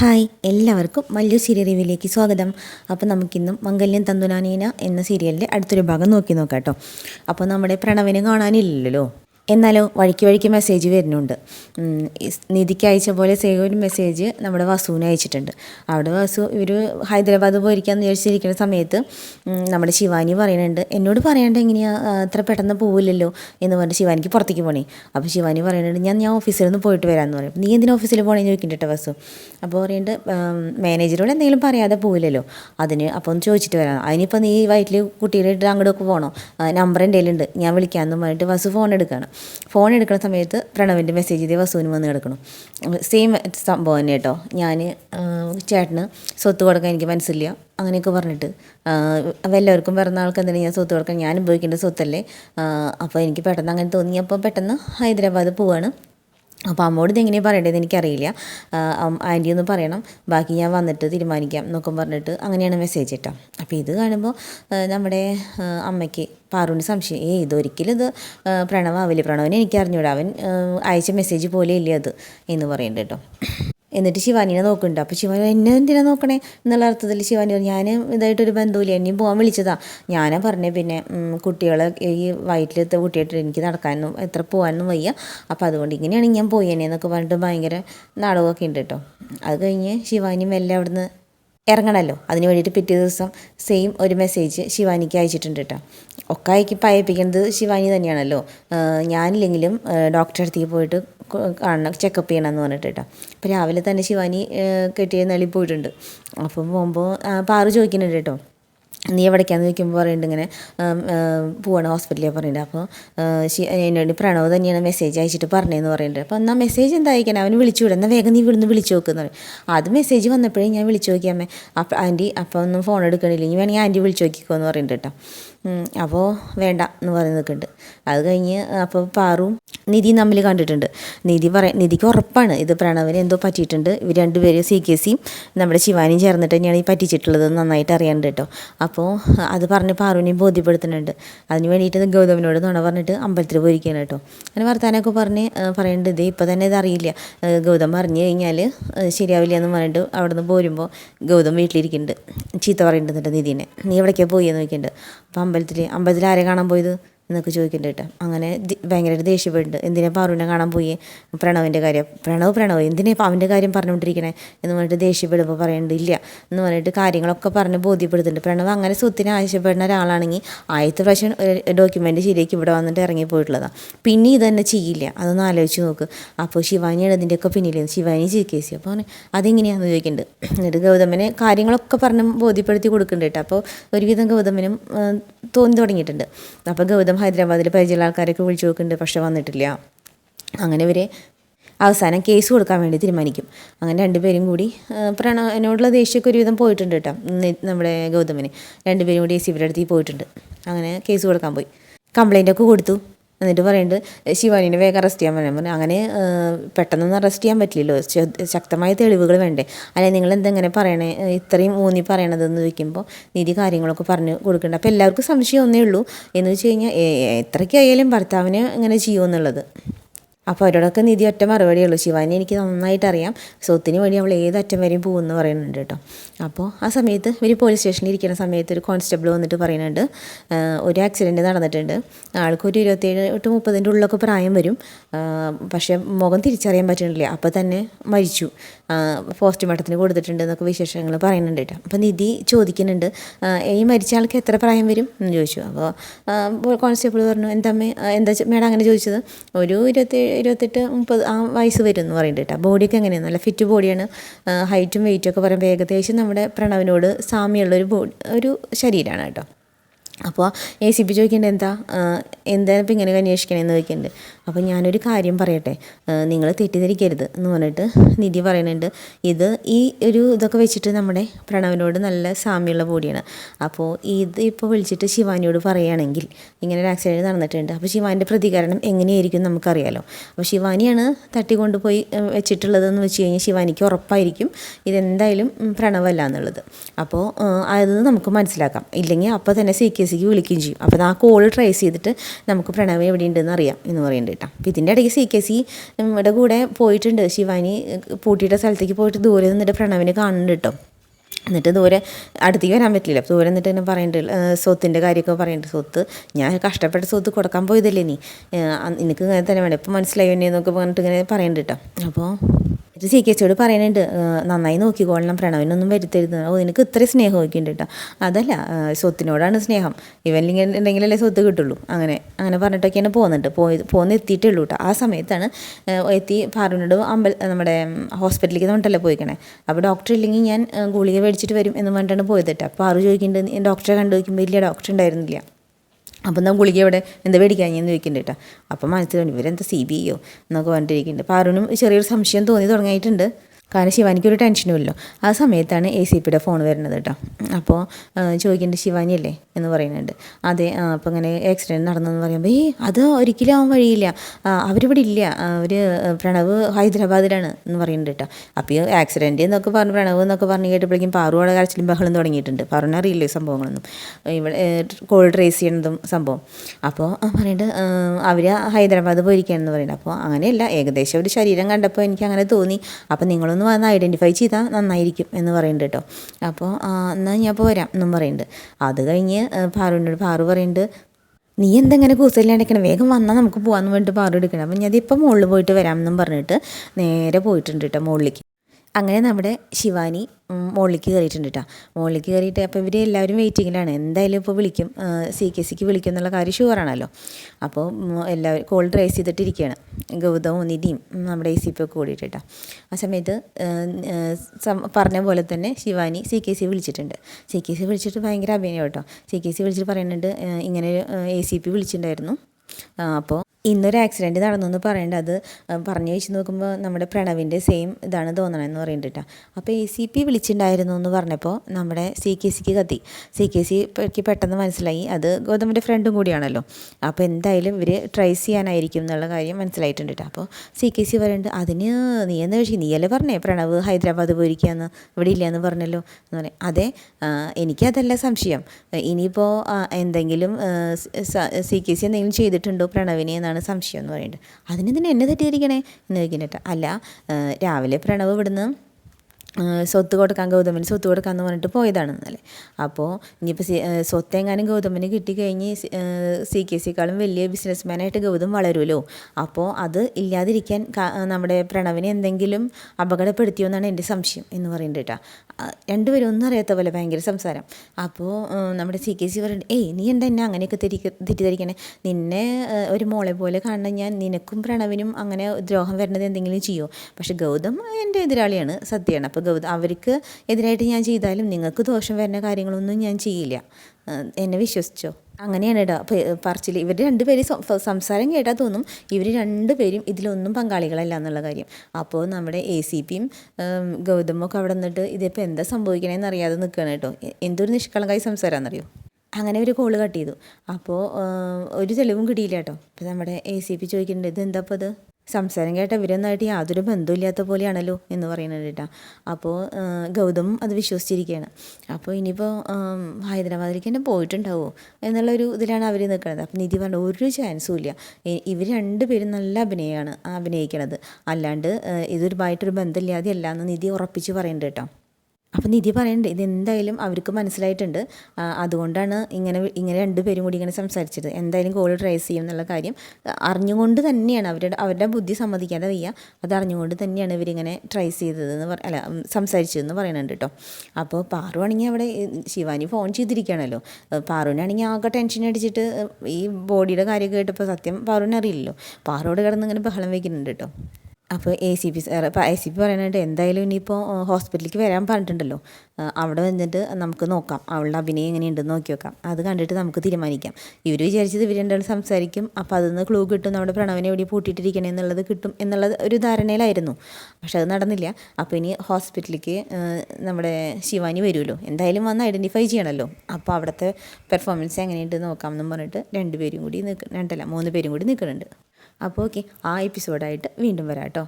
Hi എല്ലാവർക്കും Mallu serial റിവ്യൂലേക്ക് സ്വാഗതം. അപ്പോൾ നമുക്കിന്നും മംഗല്യം തന്തുനാനീന എന്ന സീരിയലിന്റെ അടുത്തൊരു ഭാഗം നോക്കി നോക്കാം കേട്ടോ അപ്പോൾ നമ്മുടെ പ്രണവിനെ കാണാനില്ലല്ലോ. എന്നാലോ വഴിക്ക് വഴിക്ക് മെസ്സേജ് വരുന്നുണ്ട്. നിധിക്ക് അയച്ച പോലെ സേവ് ഒരു മെസ്സേജ് നമ്മുടെ വസുവിന് അയച്ചിട്ടുണ്ട്. അവിടെ വസു ഇവർ ഹൈദരാബാദ് പോയിരിക്കാന്ന് വിചാരിച്ചിരിക്കുന്ന സമയത്ത് നമ്മുടെ ശിവാനി പറയുന്നുണ്ട് എന്നോട് പറയാണ്ട് എങ്ങനെയാ? ആ, അത്ര പെട്ടെന്ന് പോവില്ലല്ലോ? എന്ന് പറഞ്ഞ് ശിവാനിക്ക് പുറത്തേക്ക് പോണേ. അപ്പോൾ ശിവാനി പറയുന്നുണ്ട് ഞാൻ ഞാൻ ഓഫീസിൽ നിന്ന് പോയിട്ട് വരാമെന്ന് പറയും. നീ എന്തിനാ ഓഫീസിൽ പോകണമെന്ന് ചോദിക്കുന്നുണ്ട് കേട്ടോ വസു. അപ്പോൾ പറയുന്നുണ്ട് മാനേജറോട് എന്തെങ്കിലും പറയാതെ പോവില്ലല്ലോ. അതിന് അപ്പോൾ ഒന്ന് ചോദിച്ചിട്ട് വരാം. അതിനിപ്പോൾ നീ വയറ്റിൽ കുട്ടിയുടെ അങ്ങോട്ടൊക്കെ പോകണോ നമ്പർ എന്റെ ഉണ്ട് ഞാൻ വിളിക്കാമെന്ന് പറഞ്ഞിട്ട് വസു ഫോൺ എടുക്കുകയാണ് ഫോൺ എടുക്കുന്ന സമയത്ത് പ്രണവിന്റെ മെസ്സേജ് ഇതേ വസുവിന് വന്ന് കിടക്കണം. സെയിം സംഭവം തന്നെ കേട്ടോ. ഞാൻ ചേട്ടന് സ്വത്ത് കൊടുക്കാൻ എനിക്ക് മനസ്സില്ല. അങ്ങനെയൊക്കെ പറഞ്ഞിട്ട് എല്ലാവർക്കും പിറന്നാൾക്ക് എന്തെങ്കിലും ഞാൻ സ്വത്ത് കൊടുക്കാൻ? ഞാൻ ഉപയോഗിക്കേണ്ട സ്വത്തല്ലേ? അപ്പോൾ എനിക്ക് പെട്ടെന്ന് അങ്ങനെ തോന്നി. അപ്പോൾ പെട്ടെന്ന് ഹൈദരാബാദ് പോവാണ്. അപ്പോൾ അമ്മോട് ഇതെങ്ങനെയാണ് പറയേണ്ടത് എനിക്കറിയില്ല. ആന്റി ഒന്ന് പറയണം. ബാക്കി ഞാൻ വന്നിട്ട് തീരുമാനിക്കാം എന്നൊക്കെ പറഞ്ഞിട്ട് അങ്ങനെയാണ് മെസ്സേജ് ഇട്ടാം അപ്പോൾ ഇത് കാണുമ്പോൾ നമ്മുടെ അമ്മയ്ക്ക് പാറുവിന് സംശയം. ഏ ഇതൊരിക്കലും ഇത് പ്രണവ് പ്രണവാവില്ല? പ്രണവിനെ എനിക്ക് അറിഞ്ഞൂടാ അവൻ അയച്ച മെസ്സേജ് പോലെ ഇല്ല അത് എന്ന് പറയുന്നുണ്ട് കേട്ടോ. എന്നിട്ട് ശിവാനിനെ നോക്കുന്നുണ്ട്. അപ്പോൾ ശിവാനി എന്നെ എന്തിനാ നോക്കണേ? എന്നുള്ള അർത്ഥത്തിൽ ശിവാനി പറഞ്ഞു ഞാൻ ഇതായിട്ടൊരു ബന്ധുവില്ല എന്നെയും പോകാൻ വിളിച്ചതാ. ഞാനാ പറഞ്ഞേ പിന്നെ കുട്ടികളെ ഈ വയറ്റിലെത്ത കുട്ടിയായിട്ട് എനിക്ക് നടക്കാനൊന്നും എത്ര പോകാനൊന്നും വയ്യ. അപ്പോൾ അതുകൊണ്ട് ഇങ്ങനെയാണ് ഞാൻ പോയേനെ എന്നൊക്കെ പറഞ്ഞിട്ട് ഭയങ്കര നാടകമൊക്കെ ഉണ്ട് കേട്ടോ. അത് കഴിഞ്ഞ് ശിവാനി മെല്ലെ അവിടുന്ന് ഇറങ്ങണമല്ലോ അതിന് വേണ്ടിയിട്ട് പിറ്റേ ദിവസം സെയിം ഒരു മെസ്സേജ് ശിവാനിക്ക് അയച്ചിട്ടുണ്ട് കേട്ടോ. ഒക്കെ അയക്കി പയപ്പിക്കുന്നത് ശിവാനി തന്നെയാണല്ലോ. ഞാനില്ലെങ്കിലും ഡോക്ടറെ അടുത്തേക്ക് പോയിട്ട് കാണണം ചെക്കപ്പ് ചെയ്യണം എന്ന് പറഞ്ഞിട്ട് കേട്ടോ. അപ്പോൾ രാവിലെ തന്നെ ശിവാനി കെട്ടിയ നളി പോയിട്ടുണ്ട്. അപ്പം പോകുമ്പോൾ പാറു ചോദിക്കുന്നുണ്ട് കേട്ടോ. നീ എവിടേക്കാന്ന് ചോദിക്കുമ്പോൾ പറയുന്നുണ്ട് ഇങ്ങനെ പോവാണ് ഹോസ്പിറ്റലിൽ പറയുന്നുണ്ട് അപ്പോൾ എന്നോട് പ്രണവ് തന്നെയാണ് മെസ്സേജ് അയച്ചിട്ട് പറഞ്ഞതെന്ന് പറയുന്നുണ്ട് അപ്പോൾ എന്നാൽ മെസ്സേജ് എന്താ അയക്കണം അവന് വിളിച്ചു വിടും. എന്നാൽ വേഗം നീ ഇവിടുന്ന് വിളിച്ചു നോക്കുന്നു പറയും. അത് മെസ്സേജ് വന്നപ്പോഴേ ഞാൻ വിളിച്ചു നോക്കിയാമ്മേ അപ്പം ആന്റി അപ്പോൾ ഒന്നും ഫോൺ എടുക്കണില്ല. ഇനി വേണമെങ്കിൽ ആന്റി വിളിച്ചു നോക്കിക്കോ എന്ന് പറയുന്നുണ്ട് കേട്ടോ അപ്പോൾ വേണ്ട എന്ന് പറയുന്നൊക്കെ ഉണ്ട് അത് കഴിഞ്ഞ് അപ്പോൾ പാറും നിധി തമ്മിൽ കണ്ടിട്ടുണ്ട്. നിധി പറ നിധിക്ക് ഉറപ്പാണ്. ഇത് പ്രണവിന് എന്തോ പറ്റിയിട്ടുണ്ട്. ഇവർ രണ്ടുപേരും സി കെ സിയും നമ്മുടെ ശിവാനിയും ചേർന്നിട്ട് തന്നെയാണ് ഈ പറ്റിച്ചിട്ടുള്ളത് നന്നായിട്ട് അറിയാണ്ട് കേട്ടോ. അപ്പോൾ അത് പറഞ്ഞ് പാറുവിനെയും ബോധ്യപ്പെടുത്തുന്നുണ്ട്. അതിന് വേണ്ടിയിട്ട് ഗൗതമിനോട് നുണ പറഞ്ഞിട്ട് അമ്പലത്തിൽ പോയിരിക്കുകയാണ് കേട്ടോ. അങ്ങനെ വർത്താനമൊക്കെ പറഞ്ഞ് പറയേണ്ടത് ഇത് ഇപ്പോൾ തന്നെ ഇതറിയില്ല. അറിയില്ല ഗൗതം പറഞ്ഞു കഴിഞ്ഞാൽ ശരിയാവില്ല എന്ന് പറഞ്ഞിട്ട് അവിടെ നിന്ന് പോരുമ്പോൾ ഗൗതം വീട്ടിലിരിക്കുന്നുണ്ട്. ചീത്ത പറയേണ്ടതുണ്ട് നിധീനെ. നീ എവിടേക്കാണ് പോയി? എന്ന് നോക്കിയിട്ടുണ്ട് അപ്പോൾ അമ്പലത്തിൽ അമ്പലത്തിൽ ആരെ കാണാൻ പോയത്? എന്നൊക്കെ ചോദിക്കുന്നുണ്ട് കേട്ടോ. അങ്ങനെ ഭയങ്കരമായിട്ട് ദേഷ്യപ്പെടുന്നുണ്ട് എന്തിനാ പാറുവിനെ കാണാൻ പോയി? പ്രണവിന്റെ കാര്യം. പ്രണവ് പ്രണവ് എന്തിനാ ഇപ്പം അവന്റെ കാര്യം പറഞ്ഞുകൊണ്ടിരിക്കണേ? എന്ന് പറഞ്ഞിട്ട് ദേഷ്യപ്പെടുമ്പോൾ പറയുന്നുണ്ട് ഇല്ല. എന്ന് പറഞ്ഞിട്ട് കാര്യങ്ങളൊക്കെ പറഞ്ഞ് ബോധ്യപ്പെടുത്തുന്നുണ്ട്. പ്രണവ് അങ്ങനെ സ്വത്തിന് ആവശ്യപ്പെടുന്ന ഒരാളാണെങ്കിൽ ആദ്യത്തെ പ്രാവശ്യം ഡോക്യുമെന്റ് ശരിയാക്കി ഇവിടെ വന്നിട്ട് ഇറങ്ങിപ്പോയിട്ടുള്ളതാണ് പിന്നെ ഇത് തന്നെ ചെയ്യില്ല. അതൊന്ന് ആലോചിച്ച് നോക്ക്. അപ്പോൾ ശിവാനിയാണ് ഇതിന്റെയൊക്കെ പിന്നിലായിരുന്നു ശിവാനി ജി കെ സി. അപ്പോൾ അതെങ്ങനെയാണെന്ന് ചോദിക്കുന്നുണ്ട് എന്നിട്ട് ഗൗതമനെ കാര്യങ്ങളൊക്കെ പറഞ്ഞ് ബോധ്യപ്പെടുത്തി കൊടുക്കുന്നുണ്ട് അപ്പോൾ ഒരുവിധം ഗൗതമനും തോന്നി തുടങ്ങിയിട്ടുണ്ട്. അപ്പോൾ ഗൗതം ഹൈദരാബാദിൽ പരിചയമുള്ള ആൾക്കാരൊക്കെ വിളിച്ചു നോക്കുന്നുണ്ട് പക്ഷെ വന്നിട്ടില്ല. അങ്ങനെ ഇവരെ അവസാനം കേസ് കൊടുക്കാൻ വേണ്ടി തീരുമാനിക്കും. അങ്ങനെ രണ്ടുപേരും കൂടി പ്രണവിനോടുള്ള ദേഷ്യമൊക്കെ ഒരുവിധം പോയിട്ടുണ്ട് കേട്ടോ നമ്മുടെ ഗൗതമന്. രണ്ടുപേരും കൂടി എസ് ഇവരുടെ അടുത്ത് പോയിട്ടുണ്ട്. അങ്ങനെ കേസ് കൊടുക്കാൻ പോയി. കംപ്ലൈന്റ് ഒക്കെ കൊടുത്തു. എന്നിട്ട് പറയുന്നുണ്ട് ശിവാനിനെ വേഗം അറസ്റ്റ് ചെയ്യാൻ പറയാൻ പറഞ്ഞു അങ്ങനെ പെട്ടെന്നൊന്നും അറസ്റ്റ് ചെയ്യാൻ പറ്റില്ലല്ലോ. ശക്തമായ തെളിവുകൾ വേണ്ടേ. അല്ലെങ്കിൽ നിങ്ങൾ എന്തെങ്ങനെ പറയണേ ഇത്രയും ഊന്നി പറയണതെന്ന് ചോദിക്കുമ്പോൾ നീതി കാര്യങ്ങളൊക്കെ പറഞ്ഞു കൊടുക്കുന്നുണ്ട് അപ്പോൾ എല്ലാവർക്കും സംശയം ഒന്നേ ഉള്ളൂ. എന്ന് വെച്ച് കഴിഞ്ഞാൽ എത്രയ്ക്കായാലും ഭർത്താവിനെ ഇങ്ങനെ ചെയ്യുമെന്നുള്ളത് അപ്പോൾ അവരോടൊക്കെ നിധി ഒറ്റ മറുപടിയുള്ളൂ ശിവാനി എനിക്ക് നന്നായിട്ട് അറിയാം. സ്വത്തിന് വേണ്ടി അവൾ ഏത് അറ്റം വരെയും പോകുമെന്ന് പറയുന്നുണ്ട് കേട്ടോ. അപ്പോൾ ആ സമയത്ത് ഇവർ പോലീസ് സ്റ്റേഷനിൽ ഇരിക്കുന്ന സമയത്ത് ഒരു കോൺസ്റ്റബിൾ വന്നിട്ട് പറയുന്നുണ്ട്. ഒരു ആക്സിഡന്റ് നടന്നിട്ടുണ്ട്. ആൾക്ക് ഒരു ഇരുപത്തേഴ് തൊട്ട് മുപ്പതിന്റെ ഉള്ളിലൊക്കെ പ്രായം വരും. പക്ഷെ മുഖം തിരിച്ചറിയാൻ പറ്റുന്നില്ല. അപ്പോൾ തന്നെ മരിച്ചു. പോസ്റ്റ്മോർട്ടത്തിന് കൊടുത്തിട്ടുണ്ട് എന്നൊക്കെ വിശേഷങ്ങൾ പറയുന്നുണ്ട് കേട്ടോ. അപ്പോൾ നിധി ചോദിക്കുന്നുണ്ട് ഈ മരിച്ച ആൾക്ക് എത്ര പ്രായം വരും? എന്ന് ചോദിച്ചു. അപ്പോൾ കോൺസ്റ്റബിൾ പറഞ്ഞു എന്താ എന്താ മേഡം അങ്ങനെ ചോദിച്ചത്? ഒരു ഇരുപത്തേഴ് ഇരുപത്തെട്ട് മുപ്പത് ആ വയസ്സ് വരും എന്ന് പറയുന്നുണ്ട് കേട്ടോ. ബോഡിയൊക്കെ എങ്ങനെയാണ് നല്ല ഫിറ്റ് ബോഡിയാണ്. ഹൈറ്റും വെയിറ്റും ഒക്കെ പറയുമ്പോൾ ഏകദേശം നമ്മുടെ പ്രണവിനോട് സാമ്യമുള്ളൊരു ബോഡി ഒരു ശരീരമാണ് കേട്ടോ. അപ്പോൾ എ സി പി ചോദിക്കേണ്ടത് എന്താ ഇപ്പം ഇങ്ങനെ അന്വേഷിക്കണമെന്ന് ചോദിക്കുന്നുണ്ട് അപ്പോൾ ഞാനൊരു കാര്യം പറയട്ടെ. നിങ്ങൾ തെറ്റിദ്ധരിക്കരുത് എന്ന് പറഞ്ഞിട്ട് നിധി പറയുന്നുണ്ട് ഇത് ഈ ഒരു ഇതൊക്കെ വെച്ചിട്ട് നമ്മുടെ പ്രണവിനോട് നല്ല സാമ്യമുള്ള ബോഡിയാണ്. അപ്പോൾ ഇത് ഇപ്പോൾ വിളിച്ചിട്ട് ശിവാനിയോട് പറയുകയാണെങ്കിൽ ഇങ്ങനെ ഒരു ആക്സിഡന്റ് നടന്നിട്ടുണ്ട്. അപ്പോൾ ശിവാനിന്റെ പ്രതികരണം എങ്ങനെയായിരിക്കും നമുക്കറിയാലോ. അപ്പോൾ ശിവാനിയാണ് തട്ടിക്കൊണ്ടുപോയി കൊണ്ടുപോയി വെച്ചിട്ടുള്ളതെന്ന് വെച്ച് കഴിഞ്ഞാൽ ശിവാനിക്ക് ഉറപ്പായിരിക്കും ഇതെന്തായാലും പ്രണവല്ല എന്നുള്ളത്. അപ്പോൾ അത് നമുക്ക് മനസ്സിലാക്കാം. ഇല്ലെങ്കിൽ അപ്പോൾ തന്നെ സി കെ സിക്ക് വിളിക്കുകയും ചെയ്യും. അപ്പോൾ ആ കോൾ ട്രേസ് ചെയ്തിട്ട് നമുക്ക് പ്രണവ് എവിടെ ഉണ്ടെന്ന് അറിയാം എന്ന് പറയുന്നുണ്ട് കേട്ടോ. അപ്പോൾ ഇതിന്റെ ഇടയ്ക്ക് സി കെ സി ഇവിടെ കൂടെ പോയിട്ടുണ്ട്. ശിവാനി പൂട്ടിയിട്ട സ്ഥലത്തേക്ക് പോയിട്ട് ദൂരെ നിന്നിട്ട് പ്രണവിനെ കാണുന്നുണ്ട് കേട്ടോ. എന്നിട്ട് ദൂരെ അടുത്തേക്ക് വരാൻ പറ്റില്ല. ദൂരെ എന്നിട്ട് ഇങ്ങനെ പറയുന്നുണ്ട് ഏഹ് സ്വത്തിന്റെ കാര്യമൊക്കെ പറയുന്നുണ്ട് സ്വത്ത് ഞാൻ കഷ്ടപ്പെട്ട സ്വത്ത് കൊടുക്കാൻ പോയതല്ലേ നീ? എനിക്ക് ഇങ്ങനെ തന്നെ വേണം. ഇപ്പം മനസ്സിലായി എന്നൊക്കെ പറഞ്ഞിട്ട് ഇങ്ങനെ പറയുന്നുണ്ട് കേട്ടോ. അപ്പോൾ എന്നിട്ട് സി കെ സിയോട് പറയുന്നുണ്ട് നന്നായി നോക്കിക്കോളണം പ്രണവിനൊന്നും വരുത്തരുത്. ഓ നിനക്ക് ഇത്ര സ്നേഹം നോക്കിയിട്ടുണ്ട് കേട്ടോ അതല്ല സ്വത്തിനോടാണ് സ്നേഹം. ഇവനിങ്ങനെ ഉണ്ടെങ്കിലല്ലേ സ്വത്ത് കിട്ടുള്ളൂ. അങ്ങനെ അങ്ങനെ പറഞ്ഞിട്ടൊക്കെയാണ് പോകുന്നുണ്ട് പോയി എത്തിയിട്ടേ ഉള്ളൂ കേട്ടോ ആ സമയത്താണ് എത്തി പാറുവിനോട് അമ്പൽ നമ്മുടെ ഹോസ്പിറ്റലിലേക്ക് കൊണ്ടല്ലേ പോയിക്കണേ. അപ്പോൾ ഡോക്ടർ ഇല്ലെങ്കിൽ ഞാൻ ഗുളിക മേടിച്ചിട്ട് വരും എന്ന് പറഞ്ഞിട്ടാണ് പോയത് കേട്ടോ അപ്പോൾ ചോദിക്കുന്നുണ്ട് ഡോക്ടറെ കണ്ടു വലിയ ഡോക്ടർ ഉണ്ടായിരുന്നില്ല. അപ്പം നമ്മൾ ഗുളിക ഇവിടെ എന്താ മേടിക്കാൻ ഞാൻ ചോദിക്കുന്നുണ്ട് കേട്ടോ. അപ്പം മനസ്സിലാണ് ഇവരെന്താ സി ബി ഐയോ എന്നൊക്കെ പറഞ്ഞിട്ടിരിക്കുന്നുണ്ട് പാറുവിനും ചെറിയൊരു സംശയം തോന്നി തുടങ്ങിയിട്ടുണ്ട്. കാരണം ശിവാനിക്കൊരു ടെൻഷനുമില്ലോ ആ സമയത്താണ് എ സി പിയുടെ ഫോൺ വരുന്നത് കേട്ടോ. അപ്പോൾ ചോദിക്കേണ്ടത് ശിവാനി അല്ലേ എന്ന് പറയുന്നുണ്ട്. അതെ അപ്പോൾ ഇങ്ങനെ ആക്സിഡന്റ് നടന്നെന്ന് പറയുമ്പോൾ ഏയ് അത് ഒരിക്കലും ആവാൻ വഴിയില്ല. അവരിവിടെ ഇല്ല. അവർ പ്രണവ് ഹൈദരാബാദിലാണ് എന്ന് പറയുന്നുണ്ട് കേട്ടോ. അപ്പോൾ ഈ ആക്സിഡന്റ് എന്നൊക്കെ പറഞ്ഞ് പ്രണവ് എന്നൊക്കെ പറഞ്ഞ് കേട്ടപ്പോഴേക്കും പാറുവാടെ കരച്ചിലും ബഹളം തുടങ്ങിയിട്ടുണ്ട്. പാറുവിനെ സംഭവങ്ങളൊന്നും? ഇവിടെ കോൾ ട്രേസ് ചെയ്യുന്നതും സംഭവം. അപ്പോൾ പറയുന്നുണ്ട് അവർ ഹൈദരാബാദ് പോയിരിക്കുകയാണെന്ന് പറയുന്നത് അപ്പോൾ അങ്ങനെയല്ല ഏകദേശം ഒരു ശരീരം കണ്ടപ്പോൾ എനിക്ക് അങ്ങനെ തോന്നി അപ്പോൾ നിങ്ങളൊന്ന് വന്ന് ഐഡന്റിഫൈ ചെയ്താൽ നന്നായിരിക്കും എന്ന് പറയുന്നുണ്ട് കേട്ടോ അപ്പോൾ എന്നാൽ ഞാൻ പോരാം എന്നും പറയുന്നുണ്ട് അത് കഴിഞ്ഞ് ഫാറുവിനോട് പാറു പറയുന്നുണ്ട് നീ എന്തെങ്ങനെ കൂസലില്ലാണ്ടിരിക്കണം വേഗം വന്നാൽ നമുക്ക് പോകാമെന്ന് പറഞ്ഞിട്ട് പാറു എടുക്കണം. അപ്പം ഞാൻ മുകളിൽ പോയിട്ട് വരാമെന്നും പറഞ്ഞിട്ട് നേരെ പോയിട്ടുണ്ട് കേട്ടോ മുകളിലേക്ക് അങ്ങനെ നമ്മുടെ ശിവാനി മുകളിലേക്ക് കയറിയിട്ടുണ്ട് കേട്ടോ മുകളിലേക്ക് കയറിയിട്ട് അപ്പോൾ ഇവർ എല്ലാവരും വെയിറ്റിങ്ങിലാണ്. എന്തായാലും ഇപ്പോൾ വിളിക്കും. സി കെ സിക്ക് വിളിക്കും എന്നുള്ള കാര്യം ഷുവറാണല്ലോ അപ്പോൾ എല്ലാവരും കോൾ ട്രേസ് ചെയ്തിട്ടിരിക്കുകയാണ് ഗൗതവും നിധിയും നമ്മുടെ എ സി പി ഒക്കെ കൂടിയിട്ട് ആ സമയത്ത് പറഞ്ഞ പോലെ തന്നെ ശിവാനി സി കെ സി വിളിച്ചിട്ടുണ്ട്. സി കെ സി വിളിച്ചിട്ട് ഭയങ്കര അഭിനയം കേട്ടോ സി കെ സി വിളിച്ചിട്ട് പറയുന്നുണ്ട് ഇങ്ങനെ ഇങ്ങനെ എ സി പി വിളിച്ചിട്ടുണ്ടായിരുന്നു. അപ്പോൾ ഇന്നൊരു ആക്സിഡന്റ് നടന്നു എന്ന് പറയേണ്ടത് അത് പറഞ്ഞു വെച്ച് നോക്കുമ്പോൾ നമ്മുടെ പ്രണവിന്റെ സെയിം ഇതാണ് തോന്നണമെന്ന് പറയുന്നുണ്ട് കേട്ടോ അപ്പോൾ എ സി പി വിളിച്ചിട്ടുണ്ടായിരുന്നു എന്ന് പറഞ്ഞപ്പോൾ നമ്മുടെ സി കെ സിക്ക് കത്തി സി കെ സിക്ക് പെട്ടെന്ന് മനസ്സിലായി അത് ഗൗതമിന്റെ ഫ്രണ്ടും കൂടിയാണല്ലോ അപ്പോൾ എന്തായാലും ഇവർ ട്രേസ് ചെയ്യാനായിരിക്കും എന്നുള്ള കാര്യം മനസ്സിലായിട്ടുണ്ട് കേട്ടോ അപ്പോൾ സി കെ സി പറയുന്നുണ്ട് അതിന് നീ എന്ന് ചോദിച്ചു നീയല്ലേ പറഞ്ഞേ പ്രണവ് ഹൈദരാബാദ് പോയിരിക്കുകയെന്ന് ഇവിടെ ഇല്ലയെന്ന് പറഞ്ഞല്ലോ എന്ന് പറയും അതെ എനിക്കതല്ല സംശയം ഇനിയിപ്പോൾ എന്തെങ്കിലും സി കെ സി എന്തെങ്കിലും ചെയ്തിട്ടുണ്ടോ പ്രണവിനെ എന്നാണ് സംശയം എന്ന് പറയുന്നത്. അതിന് ഇതിന് എന്നെ തെറ്റിദ്ധരിക്കണേ? എന്ന് ചോദിക്കുന്നുണ്ട് അല്ല രാവിലെ പ്രണവ് ഇവിടുന്ന് സ്വത്ത് കൊടുക്കാൻ ഗൗതമന് സ്വത്ത് കൊടുക്കാമെന്ന് പറഞ്ഞിട്ട് പോയതാണ് ഇന്നലെ അപ്പോൾ ഇനിയിപ്പോൾ സി ആ, സ്വത്ത് എങ്ങാനും ഗൗതമന് കിട്ടിക്കഴിഞ്ഞ് സി- കെ സിക്കാളും വലിയ ബിസിനസ്മാനായിട്ട് ഗൗതം വളരുമല്ലോ. അപ്പോൾ അത് ഇല്ലാതിരിക്കാൻ നമ്മുടെ പ്രണവിനെ എന്തെങ്കിലും അപകടപ്പെടുത്തിയോ എന്നാണ് എന്റെ സംശയം എന്ന് പറയുന്നത് കേട്ടോ. രണ്ടുപേരും ഒന്നും അറിയാത്ത പോലെ ഭയങ്കര സംസാരം. അപ്പോൾ നമ്മുടെ സി കെ സി പറയുന്നുണ്ട് ഏയ് നീ എന്താ എന്നെ അങ്ങനെയൊക്കെ തെറ്റി തെറ്റിദ്ധരിക്കണേ? നിന്നെ ഒരു മോളെ പോലെ കാണണം ഞാൻ. നിനക്കും പ്രണവിനും അങ്ങനെ ദ്രോഹം വരുന്നത് എന്തെങ്കിലും ചെയ്യുമോ പക്ഷെ ഗൗതം എന്റെ എതിരാളിയാണ് സത്യമാണ് അപ്പോൾ അവർക്ക് എതിരായിട്ട് ഞാൻ ചെയ്താലും നിങ്ങൾക്ക് ദോഷം വരുന്ന കാര്യങ്ങളൊന്നും ഞാൻ ചെയ്യില്ല. എന്നെ വിശ്വസിച്ചോ? അങ്ങനെയാണ് കേട്ടോ പറച്ചിൽ ഇവർ രണ്ടുപേരും സംസാരം കേട്ടാൽ തോന്നും. ഇവർ രണ്ടുപേരും ഇതിലൊന്നും പങ്കാളികളല്ല എന്നുള്ള കാര്യം. അപ്പോൾ നമ്മുടെ എ സി പിയും ഗൗതമൊക്കെ അവിടെ നിന്നിട്ട് ഇതിപ്പോൾ എന്താ സംഭവിക്കണമെന്ന് അറിയാതെ നിൽക്കുകയാണ് കേട്ടോ എന്തൊരു നിഷ്കളങ്കായി സംസാരമാണെന്നറിയോ അങ്ങനെ ഒരു കോൾ കട്ട് ചെയ്തു. അപ്പോൾ ഒരു തെളിവും കിട്ടിയില്ല കേട്ടോ അപ്പോൾ നമ്മുടെ എ സി പി ചോദിക്കുന്നുണ്ട് ഇത് എന്താ അപ്പോൾ ഇത്? സംസാരം കേട്ട ഇവരൊന്നായിട്ട് യാതൊരു ബന്ധമില്ലാത്ത പോലെയാണല്ലോ എന്ന് പറയുന്നത് കേട്ടോ. അപ്പോൾ ഗൗതം അത് വിശ്വസിച്ചിരിക്കുകയാണ്. അപ്പോൾ ഇനിയിപ്പോൾ ഹൈദരാബാദിലേക്ക് തന്നെ പോയിട്ടുണ്ടാവുമോ എന്നുള്ളൊരു ഇതിലാണ് അവർ നിൽക്കുന്നത്. അപ്പോൾ നിധി പറഞ്ഞു ഒരു ചാൻസും ഇല്ല. ഇവർ രണ്ടുപേരും നല്ല അഭിനയമാണ് അഭിനയിക്കണത്. അല്ലാണ്ട് ഇതൊരു ഇതൊരുമായിട്ടൊരു ബന്ധമില്ലാതെ അല്ല എന്ന് നിധി ഉറപ്പിച്ച് പറയുന്നുണ്ട് കേട്ടോ. അപ്പം നിധി പറയുന്നുണ്ട് ഇതെന്തായാലും അവർക്ക് മനസ്സിലായിട്ടുണ്ട്. അതുകൊണ്ടാണ് ഇങ്ങനെ ഇങ്ങനെ രണ്ടുപേരും കൂടി ഇങ്ങനെ സംസാരിച്ചത്. എന്തായാലും കോൾ ട്രേസ് ചെയ്യും എന്നുള്ള കാര്യം അറിഞ്ഞുകൊണ്ട് തന്നെയാണ് അവരുടെ അവരുടെ ബുദ്ധി സമ്മതിക്കാതെ വയ്യ. അത് അറിഞ്ഞുകൊണ്ട് തന്നെയാണ് ഇവരിങ്ങനെ ട്രേസ് ചെയ്തതെന്ന് പറ അല്ല സംസാരിച്ചതെന്ന് പറയുന്നുണ്ട് കേട്ടോ അപ്പോൾ പാറു ആണെങ്കിൽ അവിടെ ശിവാനി ഫോൺ ചെയ്തിരിക്കുകയാണല്ലോ പാറുവിനാണെങ്കിൽ ആകെ ടെൻഷൻ അടിച്ചിട്ട് ഈ ബോഡിയുടെ കാര്യം കേട്ടപ്പോൾ സത്യം പാറുവിനറിയില്ലല്ലോ പാറോട് കിടന്ന് ഇങ്ങനെ ബഹളം വയ്ക്കുന്നുണ്ട് കേട്ടോ അപ്പോൾ എ സി പി സാർ അപ്പോൾ എ സി പി പറയാനായിട്ട് എന്തായാലും ഇനിയിപ്പോൾ ഹോസ്പിറ്റലിലേക്ക് വരാൻ പറഞ്ഞിട്ടുണ്ടല്ലോ. അവിടെ വന്നിട്ട് നമുക്ക് നോക്കാം അവളുടെ അഭിനയം എങ്ങനെയുണ്ടെന്ന് നോക്കി നോക്കാം അത് കണ്ടിട്ട് നമുക്ക് തീരുമാനിക്കാം. ഇവർ വിചാരിച്ചത് ഇവർ രണ്ടാളും സംസാരിക്കും അപ്പോൾ അതിൽ ക്ലൂ കിട്ടും നമ്മുടെ പ്രണവനെ എവിടെ പൂട്ടിയിട്ടിരിക്കണേ എന്നുള്ളത് കിട്ടും എന്നുള്ള ഒരു ധാരണയിലായിരുന്നു. പക്ഷെ അത് നടന്നില്ല. അപ്പോൾ ഇനി ഹോസ്പിറ്റലിലേക്ക് നമ്മുടെ ശിവാനി വരുമല്ലോ. എന്തായാലും വന്ന് ഐഡന്റിഫൈ ചെയ്യണമല്ലോ. അപ്പോൾ അവിടുത്തെ പെർഫോമൻസ് എങ്ങനെയുണ്ട് നോക്കാമെന്നും പറഞ്ഞിട്ട് രണ്ടുപേരും കൂടി നിൽക്ക് രണ്ടല്ല മൂന്ന് പേരും കൂടി നിൽക്കുന്നുണ്ട്. അപ്പോൾ ഓക്കെ ആ എപ്പിസോഡായിട്ട് വീണ്ടും വരാം കേട്ടോ.